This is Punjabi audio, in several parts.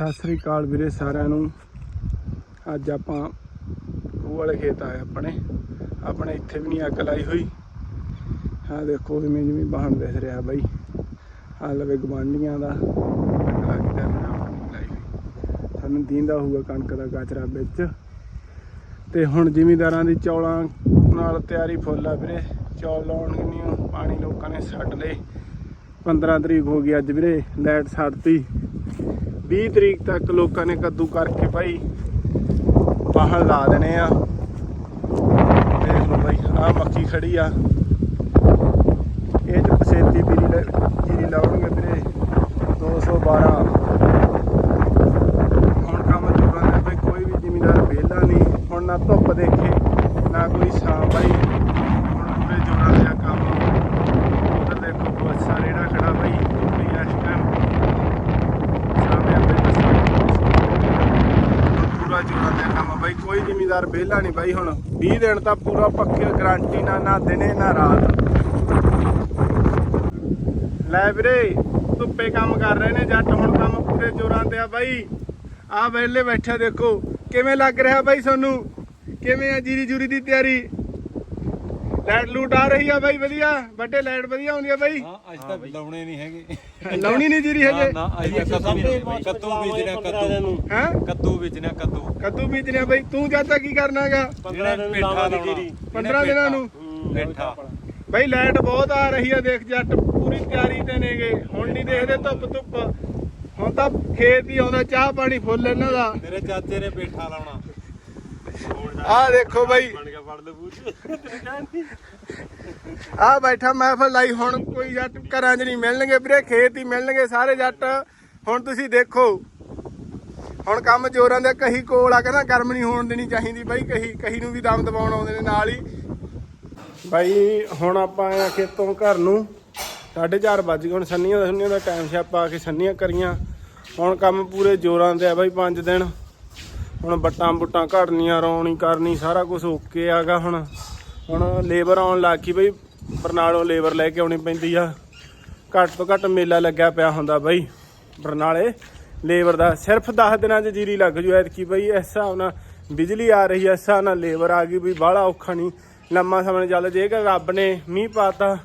ਸਤਿ ਸ੍ਰੀ ਅਕਾਲ ਵੀਰੇ ਸਾਰਿਆਂ ਨੂੰ। ਅੱਜ ਆਪਾਂ ਉਹ ਵਾਲੇ ਖੇਤ ਆਏ ਆਪਣੇ। ਆਪਣੇ ਇੱਥੇ ਵੀ ਨਹੀਂ ਅੱਗ ਲਾਈ ਹੋਈ। ਆਹ ਦੇਖੋ ਜਿਵੇਂ ਜਿਵੇਂ ਬਾਹਣ ਦਿਖ ਰਿਹਾ ਬਾਈ। ਆਹ ਲਵੇ ਗਵਾਂਢੀਆਂ ਦਾ। ਅੱਗ ਲਾ ਕੇ ਨਹੀਂ ਲਾਈ ਹੋਈ। ਸਾਨੂੰ ਦੀਂਦਾ ਹੋਊਗਾ ਕਣਕ ਦਾ ਗਾਚਰਾ ਵਿੱਚ। ਤੇ ਹੁਣ ਜ਼ਿਮੀਂਦਾਰਾਂ ਦੀ ਚੌਲਾਂ ਨਾਲ ਤਿਆਰੀ ਫੁੱਲ ਆ ਵੀਰੇ। ਚੌਲ ਲਾਉਣ ਨਹੀਂ ਪਾਣੀ ਲੋਕਾਂ ਨੇ ਛੱਡ ਲਏ। 15 ਤਰੀਕ ਹੋ ਗਈ ਅੱਜ ਵੀਰੇ, ਲਾਈਟ ਛੱਡਤੀ 20 ਤਰੀਕ ਤੱਕ ਲੋਕਾਂ ਨੇ ਕੱਦੂ ਕਰਕੇ ਭਾਈ ਬਾਹਰ ਲਾ ਦੇਣੇ ਆ। ਦੇਖ ਲਓ ਭਾਈ ਆ ਮੱਕੀ ਖੜੀ ਆ। ਇਹ ਚ ਪਸੇਤੀ ਪੀਰੀ ਲ- ਜੀਰੀ ਲਾਉਣਗੇ ਵੀਰੇ 212 ਹੁਣ ਕੰਮ ਜੋਰਾਂ ਦਾ ਭਾਈ, ਕੋਈ ਵੀ ਜ਼ਿਮੀਦਾਰ ਵਿਹਲਾ ਨਹੀਂ, ਹੁਣ ਨਾ ਧੁੱਪ ਦੇ ਨਾ ਕੋਈ ਛਾਂ ਭਾਈ ਹੁਣ ਪੂਰੇ ਜੋਰਾਂ ਦਾ ਕੰਮ ਉਧਰ ਦੇਖੋ ਬੱਸਾ ਰੇੜਾ ਖੜਾ ਭਾਈ ਵੀ ਇਸ ਟਾਈਮ ਸਾਹਮਣੇ ਆਪਣੇ ਪੂਰਾ ਜੋਰਾਂ ਦਾ ਕੰਮ ਆ ਬਾਈ ਕੋਈ ਜ਼ਿਮੀਦਾਰ ਵਿਹਲਾ ਨਹੀਂ ਬਾਈ ਹੁਣ। 20 ਦਿਨ ਤਾਂ ਪੂਰਾ ਪੱਕੇ ਗਾਰੰਟੀ ਨਾਲ ਨਾ ਦਿਨੇ, ਨਾ ਰਾਤ। ਲੈ ਵੀਰੇ, ਧੁੱਪੇ ਕੰਮ ਕਰ ਰਹੇ ਨੇ, ਜੱਟ ਹੁਣ ਕੰਮ ਪੂਰੇ ਜੋਰਾਂ ਤੇ ਆ ਬਾਈ। ਆ ਵੇਲੇ ਬੈਠਾ ਦੇਖੋ, ਕਿਵੇਂ ਲੱਗ ਰਿਹਾ ਬਾਈ ਤੁਹਾਨੂੰ? ਕਿਵੇਂ ਆ ਜੀਰੀ ਜੂਰੀ ਦੀ ਤਿਆਰੀ? ਲਾਈਟ ਲੂਟ ਆ ਰਹੀ ਆ ਬਾਈ ਵਧੀਆ। ਵੱਡੇ ਲਾਈਟ ਵਧੀਆ ਆਉਂਦੀ ਆ ਬਾਈ। ਹਾਂ ਅੱਜ ਤਾਂ ਲਾਉਣੇ ਨਹੀਂ ਹੈਗੇ। ਲਾਉਣੀ ਨਹੀਂ ਜੀਰੀ ਹਜੇ। ਨਾ ਅੱਜ ਤਾਂ ਕੱਦੂ ਵੀ- ਕੱਦੂ ਬੀਜਣਾ ਕੱਦੂ। ਹੈ? ਕੱਦੂ ਬੀਜਣਾ ਕੱਦੂ। ਕੱਦੂ ਬੀਜਣੇ ਬਾਈ। ਤੂੰ ਚਾਚਾ ਕੀ ਕਰਨਾਗਾ 15 ਦਿਨ ਜੀਰੀ। 15 ਦਿਨਾਂ ਨੂੰ। ਬੈਠਾ ਬਾਈ ਲਾਈਟ ਬਹੁਤ ਆ ਰਹੀ ਆ ਦੇਖ ਜੱਟ। ਪੂਰੀ ਤਿਆਰੀ ਤੇ ਨੇਗੇ ਹੁਣ ਨਹੀਂ ਦੇਖਦੇ ਧੁੱਪ ਧੁੱਪ। ਹੁਣ ਤਾਂ ਖੇਤ ਹੀ ਆਉਂਦਾ ਚਾਹ ਪਾਣੀ ਫੁੱਲ ਇਹਨਾਂ ਦਾ। ਤੇਰੇ ਚਾਚੇ ਨੇ ਬੈਠਾ ਲਾਉਣਾ। ਆਹ ਦੇਖੋ ਬਾਈ। ਕੇ ਫੜ ਲੈ ਬੂਝ ਆ ਬੈਠਾ ਮਹਿਫਲ ਲਾਈ, ਹੁਣ ਕੋਈ ਜੱਟ ਘਰਾਂ 'ਚ ਨਹੀਂ ਮਿਲਣਗੇ ਵੀਰੇ, ਖੇਤ ਹੀ ਮਿਲਣਗੇ ਸਾਰੇ ਜੱਟ। ਹੁਣ ਤੁਸੀਂ ਦੇਖੋ, ਹੁਣ ਕੰਮ ਜੋਰਾਂ ਦੇ ਕਹੀ ਕੋਲ ਆ, ਕਹਿੰਦਾ ਗਰਮ ਨਹੀਂ ਹੋਣ ਦੇਣੀ ਚਾਹੀਦੀ ਬਾਈ, ਕਹੀ ਕਹੀ ਨੂੰ ਵੀ ਦਮ ਦਬਾਉਣ ਆਉਂਦੇ ਨੇ ਨਾਲ ਹੀ। ਬਾਈ, ਹੁਣ ਆਪਾਂ ਆ ਖੇਤੋਂ ਘਰ ਨੂੰ। 4:30 ਵੱਜ ਗਏ, ਹੁਣ ਸੰਨੀਆਂ ਦਾ ਸੰਨੀਆਂ ਦਾ ਟਾਈਮ ਛਾਪਾ ਆ ਕੇ ਸੰਨੀਆਂ ਕਰੀਆਂ। ਹੁਣ ਕੰਮ ਪੂਰੇ ਜੋਰਾਂ ਦੇ ਆ ਬਾਈ 5 ਦਿਨ। ਹੁਣ ਬੱਟਾਂ ਬੁੱਟਾਂ ਘੜਨੀਆਂ, ਰੌਣੀ ਕਰਨੀ, ਸਾਰਾ ਕੁਝ ਓਕੇ ਆਗਾ ਹੁਣ। ਹੁਣ ਲੇਬਰ ਆਉਣ ਲੱਗ ਗਈ ਬਈ, ਬਰਨਾਲੋਂ ਲੇਬਰ ਲੈ ਕੇ ਆਉਣੀ ਪੈਂਦੀ ਆ। ਘੱਟ ਤੋਂ ਘੱਟ ਮੇਲਾ ਲੱਗਿਆ ਪਿਆ ਹੁੰਦਾ ਬਈ, ਬਰਨਾਲੇ। ਲੇਬਰ ਦਾ ਸਿਰਫ 10 ਦਿਨਾਂ 'ਚ ਜੀਰੀ ਲੱਗ ਜੂ ਐਤਕੀ ਬਈ, ਇਸ ਹਿਸਾਬ ਨਾਲ ਬਿਜਲੀ ਆ ਰਹੀ ਐ ਇਸ ਹਿਸਾਬ ਨਾਲ ਲੇਬਰ ਆ ਗਈ ਬਈ, ਬਾਹਲਾ ਔਖਾ ਨਹੀਂ ਲੰਮਾ ਸਮਾਂ ਚੱਲ ਜੇਗਾ ਰੱਬ ਨੇ ਮੀਂਹ ਪਾਤਾ,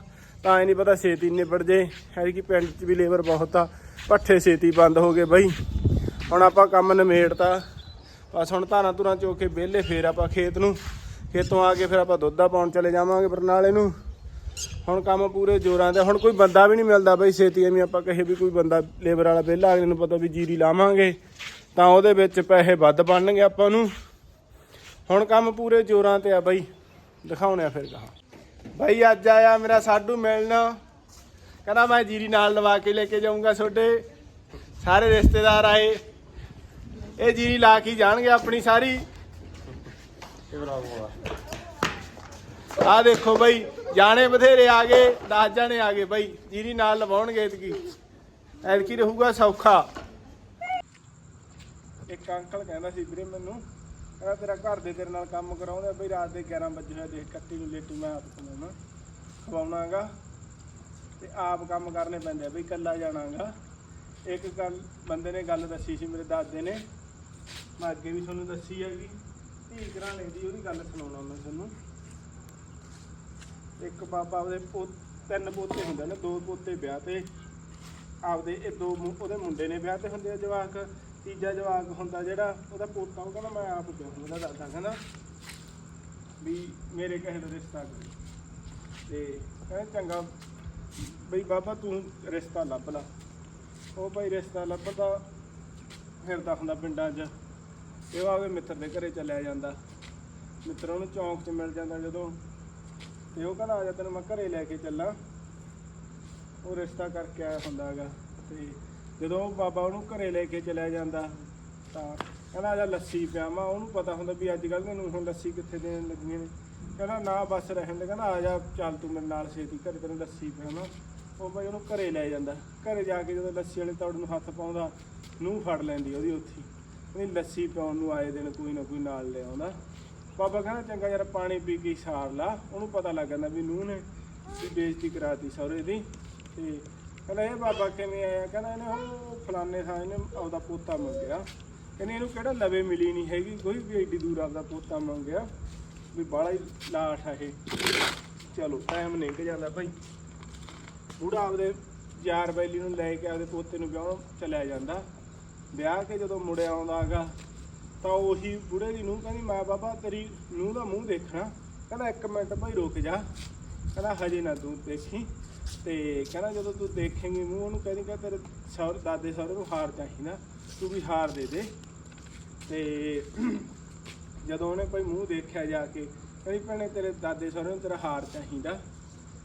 ਤਾਂ ਇਹ ਨਹੀਂ ਪਤਾ ਛੇਤੀ ਨਿਬੜ ਜੇ। ਐਤਕੀ ਪਿੰਡ 'ਚ ਵੀ ਲੇਬਰ ਬਹੁਤ ਆ ਪੱਠੇ ਛੇਤੀ ਬੰਦ ਹੋ ਗਏ ਬਈ। ਹੁਣ ਆਪਾਂ ਕੰਮ ਨਿਮੇੜਤਾ। ਬਸ ਹੁਣ ਧਾਰਾਂ ਧੁਰਾਂ ਚੋ ਕੇ ਵਿਹਲੇ ਫੇਰ ਆਪਾਂ ਖੇਤ ਨੂੰ। ਖੇਤੋਂ ਆ ਕੇ ਫਿਰ ਆਪਾਂ ਦੁੱਧ ਪਾਉਣ ਚਲੇ ਜਾਵਾਂਗੇ ਬਰਨਾਲੇ ਨੂੰ। ਹੁਣ ਕੰਮ ਪੂਰੇ ਜੋਰਾਂ ਦੇ ਹੁਣ ਕੋਈ ਬੰਦਾ ਵੀ ਨਹੀਂ ਮਿਲਦਾ ਬਈ ਛੇਤੀ ਐਵੇਂ ਆਪਾਂ ਕਹੇ ਵੀ ਕੋਈ ਬੰਦਾ ਲੇਬਰ ਵਾਲਾ ਵਿਹਲਾ, ਅਗਲੇ ਨੂੰ ਪਤਾ ਵੀ ਜੀਰੀ ਲਾਵਾਂਗੇ। ਤਾਂ ਉਹਦੇ ਵਿੱਚ ਪੈਸੇ ਵੱਧ ਬਣਨਗੇ ਆਪਾਂ ਨੂੰ। ਹੁਣ ਕੰਮ ਪੂਰੇ ਜੋਰਾਂ ਤੇ ਆ ਬਈ। ਦਿਖਾਉਣੇ ਆ ਫਿਰ ਕਹਾ ਬਈ ਅੱਜ ਆਇਆ ਮੇਰਾ ਸਾਡੂ ਮਿਲਣ। ਕਹਿੰਦਾ ਮੈਂ ਜੀਰੀ ਨਾਲ ਲਵਾ ਕੇ ਲੈ ਕੇ ਜਾਊਂਗਾ ਤੁਹਾਡੇ। ਸਾਰੇ ਰਿਸ਼ਤੇਦਾਰ ਆਏ। ਇਹ ਜੀਰੀ ਲਾ ਕੇ ਜਾਣਗੇ ਆਪਣੀ ਸਾਰੀ। ਆ ਦੇਖੋ ਬਈ, ਜਾਣੇ ਬਥੇਰੇ ਆ ਗਏ 10 ਜਾਣੇ ਆ ਗਏ ਬਈ, ਜੀਰੀ ਨਾਲ ਲਵਾਉਣਗੇ ਇਤਕੀ ਐਤਕੀ ਰਹੂਗਾ ਸੌਖਾ। ਇੱਕ ਅੰਕਲ ਕਹਿੰਦਾ ਸੀ ਵੀਰੇ ਮੈਨੂੰ, ਕਹਿੰਦਾ ਤੇਰਾ ਘਰ ਦੇ ਤੇਰੇ ਨਾਲ ਕੰਮ ਕਰਾਉਂਦੇ, ਬਈ ਰਾਤ ਦੇ 11 ਵਜੇ ਹੋਇਆ ਦੇਖ ਕੱਟੀ ਨੂੰ ਲੇਟੂ ਮੈਂ ਆਪ ਕਮਾਉਣਾ ਖਵਾਉਣਾਗਾ ਤੇ ਆਪ ਕੰਮ ਕਰਨੇ ਪੈਂਦੇ ਆ, ਬਈ ਇਕੱਲਾ ਜਾਣਾਗਾ। ਇੱਕ ਗੱਲ, ਬੰਦੇ ਨੇ ਗੱਲ ਦੱਸੀ ਸੀ ਮੇਰੇ ਦਾਦੇ ਨੇ ਮੈਂ ਅੱਗੇ ਵੀ ਤੁਹਾਨੂੰ ਦੱਸੀ ਹੈਗੀ ਧੀ ਘਰਾਣੇ ਦੀ ਉਹਦੀ ਗੱਲ ਸੁਣਾਉਣਾ ਮੈਂ ਤੁਹਾਨੂੰ। ਇੱਕ ਬਾਬਾ ਉਹਦੇ ਪੋ ਤਿੰਨ ਪੋਤੇ ਹੁੰਦੇ ਨੇ, ਦੋ ਪੋਤੇ ਵਿਆਹ ਤੇ। ਆਪਦੇ ਇਹ ਦੋ ਮੁ- ਉਹਦੇ ਮੁੰਡੇ ਨੇ ਵਿਆਹ ਤੇ ਹੁੰਦੇ ਆ ਜਵਾਕ। ਤੀਜਾ ਜਵਾਕ ਹੁੰਦਾ ਜਿਹੜਾ ਉਹਦਾ ਪੋਤਾ, ਉਹ ਕਹਿੰਦਾ ਮੈਂ ਆਪ ਵਿਆਹੂੰ ਉਹਦਾ ਦਾਦਾ ਕਹਿੰਦਾ ਵੀ ਮੇਰੇ ਕਹੇ ਦਾ ਰਿਸ਼ਤਾ ਕਰੋ ਤੇ ਕਹਿੰਦਾ ਚੰਗਾ, ਬਈ ਬਾਬਾ ਤੂੰ ਰਿਸ਼ਤਾ ਲੱਭ ਲਾ। ਉਹ ਬਈ ਰਿਸ਼ਤਾ ਲੱਭਦਾ ਫਿਰਦਾ ਹੁੰਦਾ ਪਿੰਡਾਂ 'ਚ। ਤੇ ਉਹ ਆਵੇ ਮਿੱਤਰ ਦੇ ਘਰੇ ਚੱਲਿਆ ਜਾਂਦਾ। ਮਿੱਤਰ ਉਹਨੂੰ ਚੌਂਕ 'ਚ ਮਿਲ ਜਾਂਦਾ ਜਦੋਂ। ਤੇ ਉਹ ਕਹਿੰਦਾ, ਆ ਜਾ ਤੈਨੂੰ ਮੈਂ ਘਰੇ ਲੈ ਕੇ ਚੱਲਾਂ। ਉਹ ਰਿਸ਼ਤਾ ਕਰਕੇ ਆਇਆ ਹੁੰਦਾ ਹੈਗਾ ਤੇ ਜਦੋਂ ਉਹ ਬਾਬਾ ਉਹਨੂੰ ਘਰੇ ਲੈ ਕੇ ਚਲਿਆ ਜਾਂਦਾ, ਤਾਂ ਕਹਿੰਦਾ, ਆ ਜਾ ਲੱਸੀ ਪਿਆਵਾਂ। ਉਹਨੂੰ ਪਤਾ ਹੁੰਦਾ ਵੀ ਅੱਜ ਕੱਲ੍ਹ ਨੂੰ ਹੁਣ ਲੱਸੀ ਕਿੱਥੇ ਦੇਣ ਲੱਗੀਆਂ ਨੇ। ਕਹਿੰਦਾ, ਨਾ, ਬਸ ਰਹਿਣ ਦੇ। ਕਹਿੰਦਾ, ਆ ਜਾ, ਚੱਲ ਤੂੰ ਮੇਰੇ ਨਾਲ ਛੇਤੀ ਘਰੇ ਤੈਨੂੰ ਲੱਸੀ ਪਿਆਵਾਂ। ਉਹ ਬਈ ਉਹਨੂੰ ਘਰੇ ਲੈ ਜਾਂਦਾ। ਘਰੇ ਜਾ ਕੇ ਜਦੋਂ ਲੱਸੀ ਵਾਲੇ ਤੌੜ ਨੂੰ ਹੱਥ ਪਾਉਂਦਾ ਨੂੰ ਫੜ ਲੈਂਦੀ ਉਹਦੀ ਉੱਥੀ। ਉਹਦੀ ਲੱਸੀ ਪਿਆਉਣ ਨੂੰ ਆਏ ਦਿਨ ਕੋਈ ਨਾ ਕੋਈ ਨਾਲ ਲੈ ਆਉਂਦਾ। ਬਾਬਾ ਕਹਿੰਦਾ, ਚੰਗਾ ਯਾਰ, ਪਾਣੀ ਪੀ ਕੇ ਹੀ ਸਾਰ ਲਾ। ਉਹਨੂੰ ਪਤਾ ਲੱਗ ਜਾਂਦਾ ਵੀ ਨੂੰਹ ਨੇ ਵੀ ਬੇਇੱਜ਼ਤੀ ਕਰਾਤੀ ਸਹੁਰੇ ਦੀ। ਤੇ ਕਹਿੰਦਾ, ਇਹ ਬਾਬਾ ਕਿਵੇਂ ਆਇਆ? ਕਹਿੰਦਾ, ਇਹਨੇ ਉਹ ਫਲਾਣੇ ਥਾਂ ਇਹਨੇ ਆਪਦਾ ਪੋਤਾ ਮੰਗਿਆ। ਕਹਿੰਦੇ, ਇਹਨੂੰ ਕਿਹੜਾ ਲਵੇ ਮਿਲੀ ਨਹੀਂ ਹੈਗੀ, ਕੋਈ ਵੀ ਏਡੀ ਦੂਰ ਆਪਦਾ ਪੋਤਾ ਮੰਗਿਆ। ਵੀ ਬਾਲਾ ਹੀ ਲਾਠ ਆ ਇਹ। ਚਲੋ ਟਾਈਮ ਨਿਕਲ ਜਾਂਦਾ ਭਾਈ। ਬੁੜਾ ਆਪਦੇ ਯਾਰ ਬੈਲੀ ਨੂੰ ਲੈ ਕੇ ਆਪਦੇ ਪੋਤੇ ਨੂੰ ਵਿਆਹਣ ਚਲਿਆ ਜਾਂਦਾ। ਵਿਆਹ ਕੇ ਜਦੋਂ ਮੁੜਿਆ ਆਉਂਦਾਗਾ ਤਾਂ ਉਹੀ ਬੁੜੇ ਦੀ ਨੂੰ ਕਹਿੰਦੀ, ਮੈਂ ਬਾਬਾ ਤੇਰੀ ਨੂੰਹ ਦਾ ਮੂੰਹ ਦੇਖਣਾ। ਕਹਿੰਦਾ, ਇੱਕ ਮਿੰਟ ਭਾਈ ਰੁਕ ਜਾ। ਕਹਿੰਦਾ, ਹਜੇ ਨਾ ਤੂੰ ਦੇਖੀ। ਤੇ ਕਹਿੰਦਾ, ਜਦੋਂ ਤੂੰ ਦੇਖੇਂਗੀ ਮੂੰਹ, ਉਹਨੂੰ ਕਹਿੰਦੀ ਕਿ ਤੇਰੇ ਸਹੁਰੇ, ਦਾਦੇ ਸਹੁਰੇ ਨੂੰ ਹਾਰ ਚਾਹੀਦਾ ਤੂੰ ਵੀ ਹਾਰ ਦੇ ਦੇ। ਤੇ ਜਦੋਂ ਉਹਨੇ ਭਾਈ ਮੂੰਹ ਦੇਖਿਆ ਜਾ ਕੇ, ਕਹਿੰਦੀ, ਭੈਣੇ, ਤੇਰੇ ਦਾਦੇ ਸਹੁਰੇ ਨੂੰ ਤੇਰਾ ਹਾਰ ਚਾਹੀਦਾ।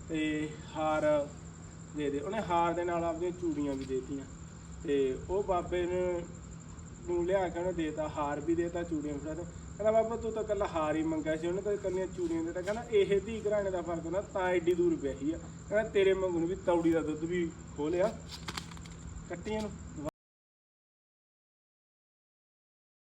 ਤੇ ਹਾਰ ਦੇ ਦੇ। ਉਹਨੇ ਹਾਰ ਦੇ ਨਾਲ ਆਪਣੀਆਂ ਚੂੜੀਆਂ ਵੀ ਦੇਤੀਆਂ। ਤੇ ਉਹ ਬਾਬੇ ਨੇ ਨੂੰ ਲਿਆ ਕੇ ਉਹਨੇ ਦੇਤਾ, ਹਾਰ ਵੀ ਦੇਤਾ ਚੂੜੀਆਂ ਫੜਾ ਦੇਤਾ ਕਹਿੰਦਾ ਬਾਬਾ ਤੂੰ ਤਾਂ ਕੱਲਾ ਹਾਰ ਹੀ ਮੰਗਿਆ ਸੀ, ਉਹਨੇ ਤਾਂ ਕੱਲੀਆਂ ਚੂੜੀਆਂ ਦੇਤਾ। ਕਹਿੰਦਾ, ਇਹ ਧੀ ਘਰਾਣੇ ਦਾ ਫ਼ਰਕ ਹੁੰਦਾ, ਤਾਂ ਐਡੀ ਦੂਰ ਵਿਆਹੀ ਆ। ਕਹਿੰਦਾ, ਤੇਰੇ ਮੰਗੂ ਨੂੰ ਵੀ ਤੌੜੀ ਦਾ ਦੁੱਧ ਵੀ ਖੋਲਿਆ ਕੱਟੀਆਂ ਨੂੰ।